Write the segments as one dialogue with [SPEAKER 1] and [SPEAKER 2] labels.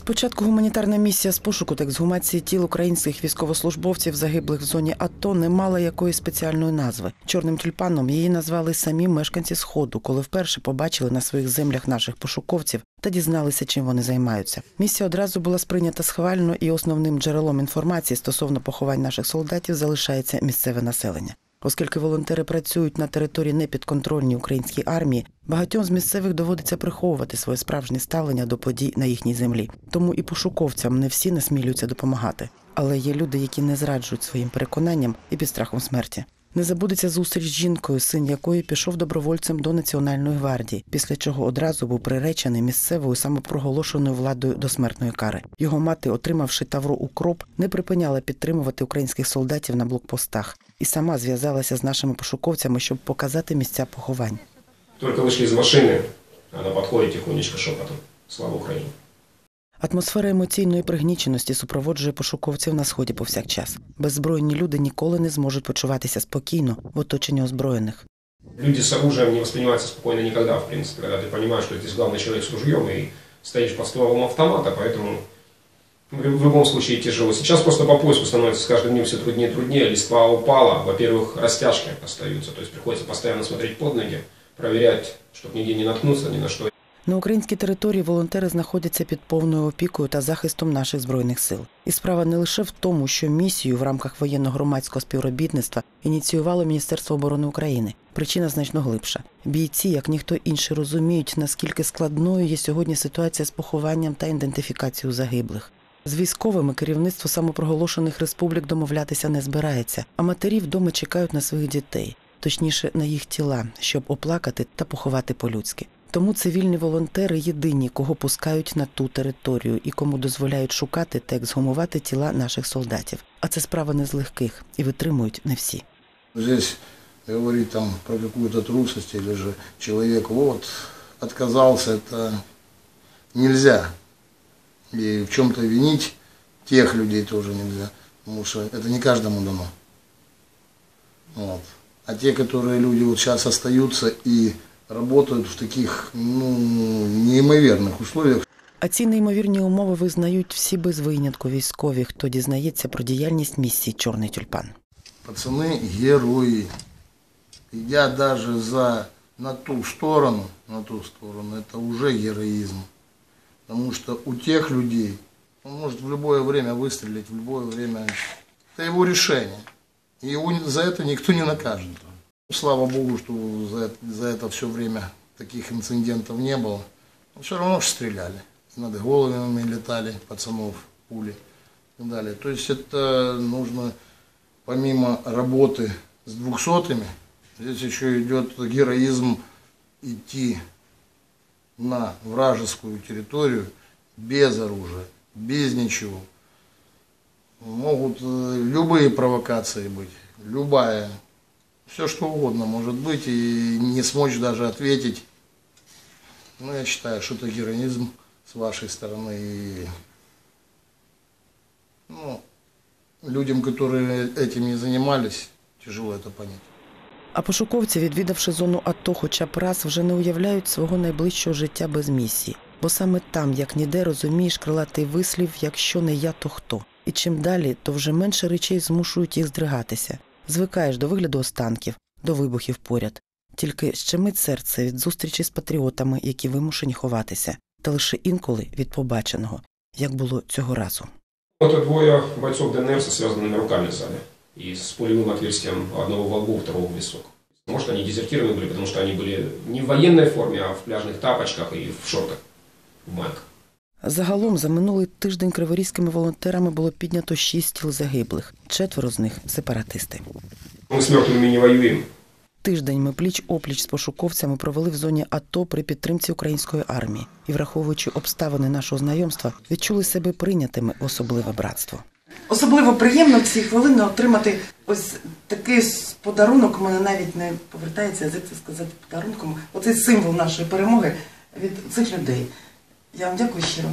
[SPEAKER 1] Спочатку гуманітарна місія з пошуку та ексгумації тіл українських військовослужбовців, загиблих в зоні АТО, не мала якоїсь спеціальної назви. Чорним тюльпаном її назвали самі мешканці Сходу, коли вперше побачили на своїх землях наших пошуковців та дізналися, чим вони займаються. Місія одразу була сприйнята схвально, і основним джерелом інформації стосовно поховань наших солдатів залишається місцеве населення. Оскільки волонтери працюють на території непідконтрольній українській армії, багатьом з місцевих доводиться приховувати своє справжнє ставлення до подій на їхній землі. Тому і пошуковцям не всі насмілюються допомагати. Але є люди, які не зраджують своїм переконанням і під страхом смерті. Не забудеться зустріч з жінкою, син якої пішов добровольцем до Національної гвардії, після чого одразу був приречений місцевою самопроголошеною владою до смертної кари. Його мати, отримавши тавро укроп, не припиняла підтримувати українських солдатів на блокпостах і сама зв'язалася з нашими пошуковцями, щоб показати місця поховань.
[SPEAKER 2] Только вышли из машины, она подходит тихонечко шепотом. Слава Украине.
[SPEAKER 1] Атмосфера емоційної пригніченості супроводжує пошуковців на сході повсякчас. Беззбройні люди ніколи не зможуть почуватися спокійно в оточенні озброєних.
[SPEAKER 2] Люди с оружием не воспринимаются спокойно никогда, в принципе, когда ты понимаешь, что здесь главный человек с ружьем и стоишь под стволом автомата, поэтому в в любом случае тяжело. Сейчас просто по поиску становится с каждым днем все труднее и труднее. Листва упала, во-первых, растяжки остаются, то есть приходится постоянно смотреть под ноги, проверять, чтобы нигде не наткнуться ни на что.
[SPEAKER 1] На українській території волонтери знаходяться під повною опікою та захистом наших збройних сил. І справа не лише в тому, що місію в рамках воєнно-громадського співробітництва ініціювало Міністерство оборони України. Причина значно глибша. Бійці, як ніхто інший, розуміють, наскільки складною є сьогодні ситуація з похованням та ідентифікацією загиблих. З військовими керівництво самопроголошених республік домовлятися не збирається, а матері вдома чекають на своїх дітей, точніше на їх тіла, щоб оплакати та поховати по-людськи. Тому цивільні волонтери єдині, кого пускають на ту територію і кому дозволяють шукати та ексгумувати тіла наших солдатів. А це справа не з легких і витримують не всі.
[SPEAKER 3] Здесь говорить там про какую-то трусость или же человек вот отказался, это нельзя. И в чем-то винить тех людей тоже нельзя, потому что это не каждому дано. Вот. А те, которые люди вот сейчас остаются и работают в таких ну, неимоверных условиях,
[SPEAKER 1] А ці неймовірні умови визнають всі без винятку військові, хто дізнається про діяльність місії Чорний тюльпан.
[SPEAKER 3] пацаны герои. Идя даже за на ту сторону, на ту сторону, это уже героизм. Потому что у тех людей, он может в любое время выстрелить, в любое время. Это его решение. И его ни- за это никто не накажет. Слава Богу, что за, за это все время таких инцидентов не было. Но все равно ж стреляли. Над головами летали пацанов пули и так далее. То есть это нужно помимо работы с двухсотыми, здесь еще идет героизм идти на вражескую территорию без оружия, без ничего. Могут э, любые провокации быть, любая, все что угодно может быть, и не смочь даже ответить. Ну, я считаю, что это героизм с вашей стороны. И, ну, людям, которые этим не занимались, тяжело это понять.
[SPEAKER 1] А пошуковці, відвідавши зону АТО хоча б раз, вже не уявляють свого найближчого життя без місії. Бо саме там, як ніде, розумієш крилатий вислів, якщо не я, то хто. І чим далі, то вже менше речей змушують їх здригатися. Звикаєш до вигляду останків, до вибухів поряд. Тільки щемить серце від зустрічі з патріотами, які вимушені ховатися, та лише інколи від побаченого, як було цього разу.
[SPEAKER 2] Это двое бойцов ДНР со связанными руками сзади. И с пулевым отверстием одного в лбу, второго в висок. Может, они дезертирами были, потому что они были не в военной форме, а в пляжных тапочках и в шортах, в майках.
[SPEAKER 1] Загалом за минулий тиждень криворізькими волонтерами було піднято шість тіл загиблих, четверо з них сепаратисти.
[SPEAKER 2] Мы с мертвыми не воюем.
[SPEAKER 1] Тиждень ми пліч опліч з пошуковцями провели в зоні АТО при підтримці української армії і, враховуючи обставини нашого знайомства, відчули себе прийнятими в особливе братство.
[SPEAKER 4] Особливо приємно в ці хвилини отримати ось такий подарунок. У мене навіть не повертається язик це сказати подарунком. Оцей символ нашої перемоги від цих людей. Я вам дякую щиро.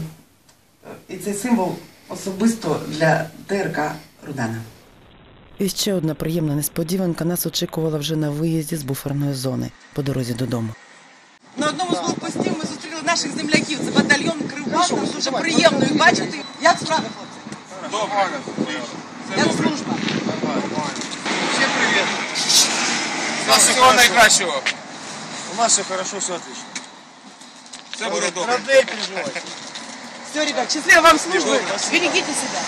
[SPEAKER 4] І цей символ особисто для ТРК Рудана.
[SPEAKER 1] І ще одна приємна несподіванка нас очікувала вже на виїзді з буферної зони по дорозі додому.
[SPEAKER 4] На одному з блокпостів ми зустріли наших земляків. Це батальйон Кривий
[SPEAKER 5] нам дуже приємно їх бачити. Як справи, хлопці?
[SPEAKER 6] Добре.
[SPEAKER 5] Як служба?
[SPEAKER 6] Всем привет.
[SPEAKER 7] Нас всього найкращого.
[SPEAKER 6] У нас все хорошо, все отлично.
[SPEAKER 7] Все будет добре.
[SPEAKER 6] Родные переживайте.
[SPEAKER 5] Все, ребят, счастливо вам службы. Берегите себя.